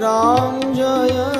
Ram Joy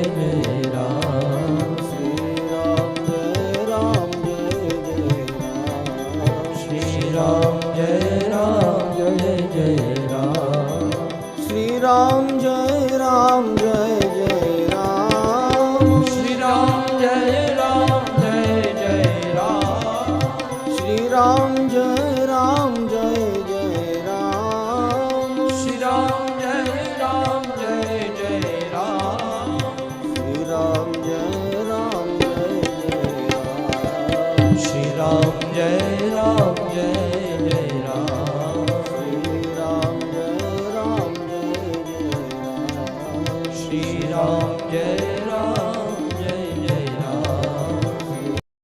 yeah.